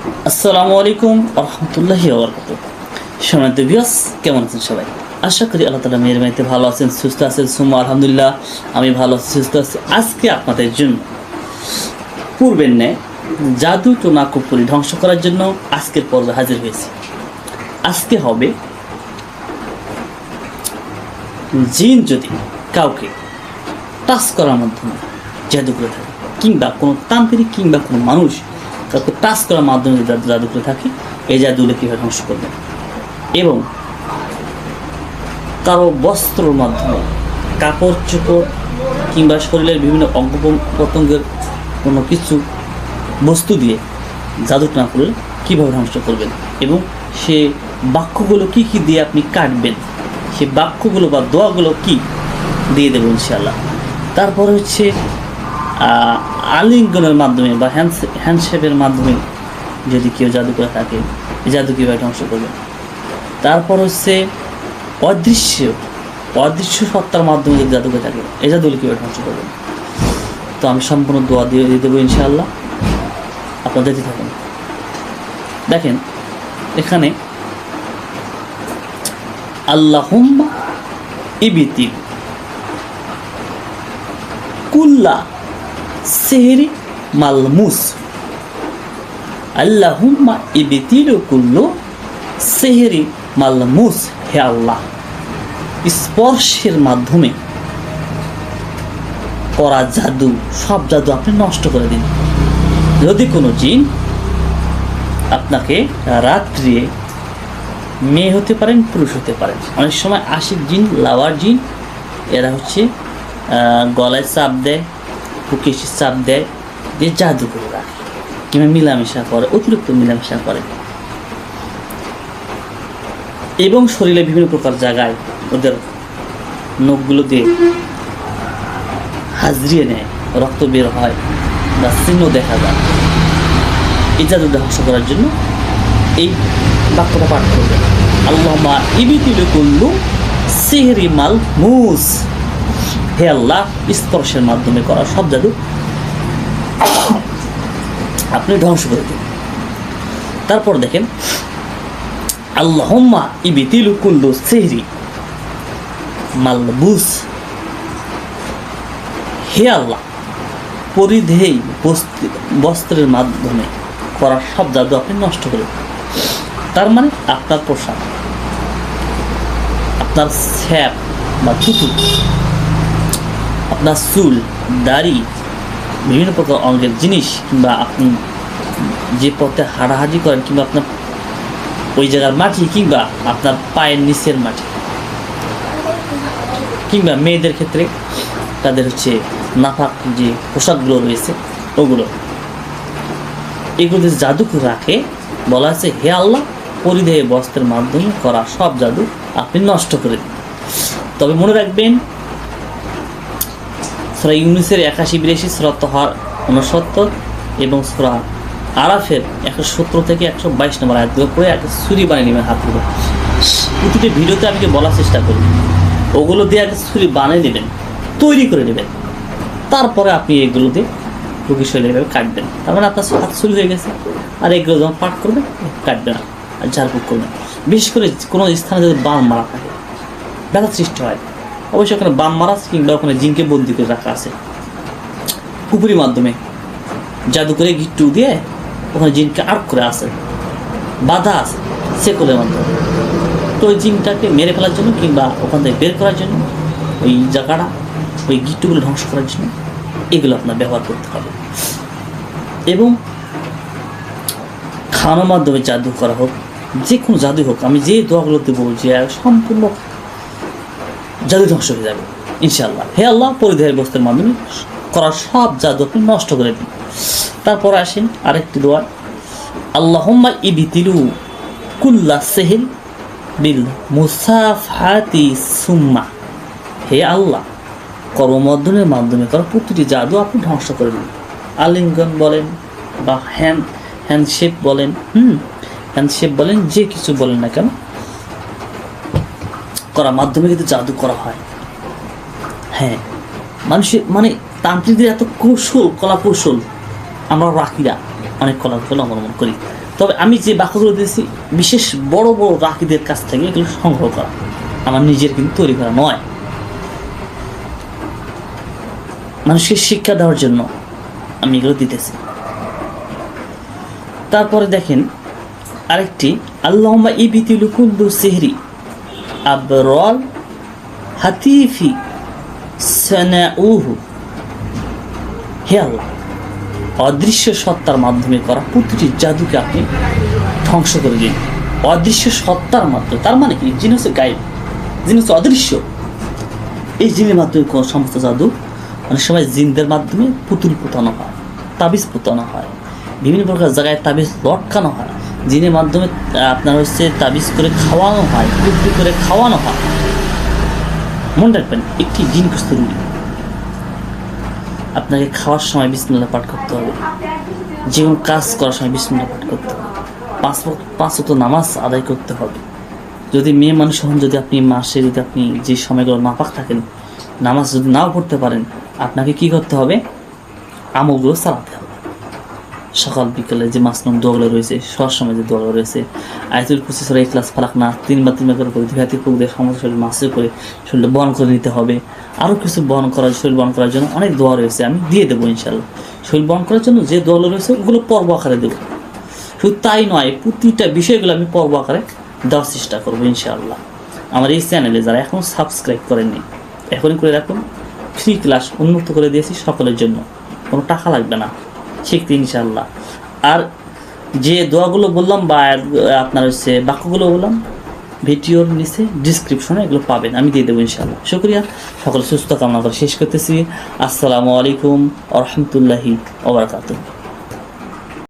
আসসালামু আলাইকুম রহমতুল্লাহি সম্মানিত বিয়াস কেমন আছেন সবাই? আশা করি আল্লাহ তালা মেয়ের মেয়েতে ভালো আছেন, সুস্থ আছেন, সুম্মা আলহামদুলিল্লাহ, আমি ভালো আছি, সুস্থ আছি। আজকে আপনাদের জন্য পূর্বের ন্যায় জাদু টোনা কুপুরি ধ্বংস করার জন্য আজকের পর্বে হাজির হয়েছি। আজকে হবে জিন যদি কাউকে টাচ করার মাধ্যমে জাদু করে থাকে, কিংবা কোনো তান্ত্রিক কিংবা কোনো মানুষ কাউকে টাচ করার মাধ্যমে যদি জাদু- জাদু করে থাকে, এই জাদুগুলো কীভাবে ধ্বংস করবে? এবং কারও বস্ত্রর মাধ্যমে কাপড়, চোপড় কিংবা শরীরের বিভিন্ন অঙ্গ প্রত্যঙ্গের কোনো কিছু বস্তু দিয়ে জাদু না করলে কীভাবে ধ্বংস করবেন? এবং সে বাক্যগুলো কি কি দিয়ে আপনি কাটবেন? সে বাক্যগুলো বা দোয়াগুলো কি দিয়ে দেবো ইনশাল্লাহ তারপরে হচ্ছে আলিঙ্গনের মাধ্যমে বা হ্যান্ড হ্যান্ডশেপের মাধ্যমে যদি কেউ জাদু করে থাকে জাদু কীভাবে ধ্বংস করবে? তারপর হচ্ছে অদৃশ্য অদৃশ্য সত্তার মাধ্যমে যদি জাদু করে থাকে, এই জাদুগুলো কীভাবে ধ্বংস করবে? তো আমি সম্পূর্ণ দোয়া, দিয়ে দেবো ইনশাআল্লাহ। আপনারা দেখতে থাকুন। দেখেন, এখানে আল্লাহুম্মা ইবিতিল কুল্লা সেহরি মালমুস। আল্লাহুম্মা ইবিতিল কুল্লু সেহরি মালমুস, হে আল্লাহ। স্পর্শের মাধ্যমে করা জাদু, সব জাদু আপনি নষ্ট করে দিন। যদি কোনো জিন আপনাকে রাত্রে মেয়ে হতে পারেন, পুরুষ হতে পারেন। অনেক সময় আশিক জিন, লাওয়ার জিন, এরা হচ্ছে গলায় চাপ দেয় বুকে চাপ দেয় দিয়ে জাদু করে কিংবা মিলামেশা করে, অতিরিক্ত মিলামেশা করে। এবং শরীরে বিভিন্ন প্রকার জায়গায় ওদের নখগুলো দিয়ে হাজরিয়ে নেয়, রক্ত বের হয় বা চিহ্ন দেখা যায়। এই জাদু ধ্বংস করার জন্য এই বাক্যটা পাঠ করবে। আল্লাহ ইবিতিল কুল্লু সিহরি মাল মুস। হে আল্লাহ, স্পর্শের মাধ্যমে করা সব জাদু। আপনি ধ্বংস করে দিন। তারপর দেখেন, আল্লাহম্মা ইবিতিল কুল্লু সিহরি মালবুস। হে আল্লাহ বস্ত্র- বস্ত্রের মাধ্যমে করা সব জাদু আপনি নষ্ট করে। তার মানে আপনার পোশাক, আপনার স্যাপ বা থুতু আপনার চুল, দাড়ি, বিভিন্ন প্রকার অঙ্গের জিনিস কিংবা আপনি যে পথে হাঁটাহাঁটি করেন কিংবা আপনার ওই জায়গার মাটি কিংবা আপনার পায়ের নিচের মাটি। কিংবা মেয়েদের ক্ষেত্রে তাদের হচ্ছে নাফাক যে পোশাকগুলো রয়েছে, ওগুলো। এগুলো জাদু রাখে, বলা আছে, হে আল্লাহ, পরিধেয় বস্ত্রের মাধ্যমে করা সব জাদু আপনি নষ্ট করে দিন। তবে মনে রাখবেন সুরা ইউনিসের একাশি বিরাশি, সুরা তহার উনসত্তর এবং সুরা আরাফের একশো সত্তর থেকে একশো বাইশ নম্বর আয়াতগুলো পড়ে একটা ছুরি বানিয়ে নেবেন হাতগুলো প্রতিটি ভিডিওতে আমি বলার চেষ্টা করি? ওগুলো দিয়ে আগে ছুরি বানিয়ে নেবেন, তৈরি করে নেবেন। তারপরে আপনি এগুলো দিয়ে রুগী শরীরে কাটবেন। তার মানে আপনার হাত শুরু হয়ে গেছে, আর এগুলো যখন পাঠ করবেন কাটবে না, আর ঝাড়ফুঁক করবেন বিশেষ করে কোনো স্থানে যদি বাম মারা থাকে, ব্যথা সৃষ্টি হয় অবশ্যই ওখানে বাম মারা আছে কিংবা ওখানে জিনকে বন্দি করে রাখা আছে। পুকুরির মাধ্যমে। জাদু করে গিট্টু দিয়ে ওখানে জিনকে আটক করে আছে। বাধা আছে সেকুলের মাধ্যমে। তো ওই জিনটাকে মেরে ফেলার জন্য কিংবা ওখান থেকে বের করার জন্য, ওই জায়গাটা ওই গিট্টুগুলো ধ্বংস করার জন্য এগুলো আপনার ব্যবহার করতে হবে। এবং খাওয়ানোর মাধ্যমে জাদু করা হোক, যে কোনো জাদু হোক, আমি যে দোয়াগুলো বলছি সম্পূর্ণ জাদু ধ্বংস হয়ে যাবে, ইনশাআল্লাহ। হে আল্লাহ পরিধেয়ের বস্তুর মাধ্যমে করা সব জাদু আপনি নষ্ট করে দিন। তারপর আসেন আরেকটি দোয়া। আল্লাহম্মা ইবিতিলু কুল্লা সেহেল বিল মুসাফাতি সুম্মা। হে আল্লাহ কর্মমর্দনের মাধ্যমে করা প্রতিটি জাদু আপনি ধ্বংস করে দিন। আলিঙ্গন বলেন বা হ্যান্ড হ্যান্ডশেপ বলেন, হুম হ্যান্ডশেপ বলেন, যে কিছু বলেন না কেন করার মাধ্যমে কিন্তু জাদু করা হয়। হ্যাঁ। মানুষের মানে তান্ত্রিকদের এত কৌশল কলা কৌশল আমরা রাখিরা, অনেক কলা কৌশল অবলম্বন করি। তবে আমি যে বাক্যগুলো দিয়েছি, বিশেষ বড় বড় রাখিদের কাছ থেকে এগুলো সংগ্রহ করা। আমার নিজের কিন্তু তৈরি করা নয়। মানুষকে শিক্ষা দেওয়ার জন্য আমি এগুলো দিতেছি। তারপরে দেখেন, আরেকটি আল্লাহমা ইবিতিল কুল্লু সেহরি। আবরল হাতিফি সানাউহু। হে আল্লাহ, অদৃশ্য সত্তার মাধ্যমে করা প্রতিটি জাদুকে আপনি ধ্বংস করে দিন। অদৃশ্য সত্তার মাধ্যমে, তার মানে কি? যিনি হচ্ছে গায়েব যিনি হচ্ছে অদৃশ্য। এই জিনের মাধ্যমে কোন সমস্ত জাদু, অনেক সময় জিনদের মাধ্যমে পুতুল পোতানো হয়, তাবিজ পোতানো হয়, বিভিন্ন প্রকার জায়গায় তাবিজ লটকানো হয়। জিনের মাধ্যমে আপনার হচ্ছে তাবিজ করে খাওয়ানো হয় পুতুল করে খাওয়ানো হয়। মনে রাখবেন, একটি জিন কস্তুরি আপনাকে খাওয়ার সময় বিসমিল্লাহ পাঠ করতে হবে। যে কোনো কাজ করার সময় বিসমিল্লাহ পাঠ করতে হবে। পাঁচ পাঁচ তো নামাজ আদায় করতে হবে। যদি মেয়ে মানুষ হন, যদি আপনি মাসে, যদি আপনি যে সময়গুলো নাপাক থাকেন, নামাজ যদি নাও পড়তে পারেন, আপনাকে কি করতে হবে? আমলগুলো চালাতে হবে। সকাল বিকালে যে মাসনুম দোয়াগুলো রয়েছে সবার সময় যে দোয়াগুলো রয়েছে, আয়তুল কুচি সরাই ক্লাস ফালাক না, তিনবার তিনবার করে করে দুই হাতে দিয়ে সমস্ত শরীর মাসে করে শরীরটা বহন করে নিতে হবে। আরও কিছু বহন করার শরীর বহন করার জন্য অনেক দোয়া রয়েছে, আমি দিয়ে দেবো ইনশাল্লাহ শরীর বহন করার জন্য যে দোয়াগুলো রয়েছে, ওগুলো পর্ব আকারে দেবো। শুধু তাই নয়, প্রতিটা বিষয়গুলো আমি পর্ব আকারে দেওয়ার চেষ্টা করব ইনশাআল্লাহ। আমার এই চ্যানেলে যারা এখনও সাবস্ক্রাইব করেননি, এখনই করে রাখুন। ফ্রি ক্লাস উন্মুক্ত করে দিয়েছি সকলের জন্য। কোনো টাকা লাগবে না। শিখতে ইনশাল্লাহ আর যে দোয়াগুলো বললাম বা আপনার হচ্ছে বাক্যগুলো বললাম, ভিডিওর নিচে ডিসক্রিপশনে এগুলো পাবেন, আমি দিয়ে দেবো ইনশাল্লাহ শুক্রিয়া, সকল সুস্থ কামনা করে শেষ করতেছি। আসসালামু আলাইকুম আ রহমতুল্লাহি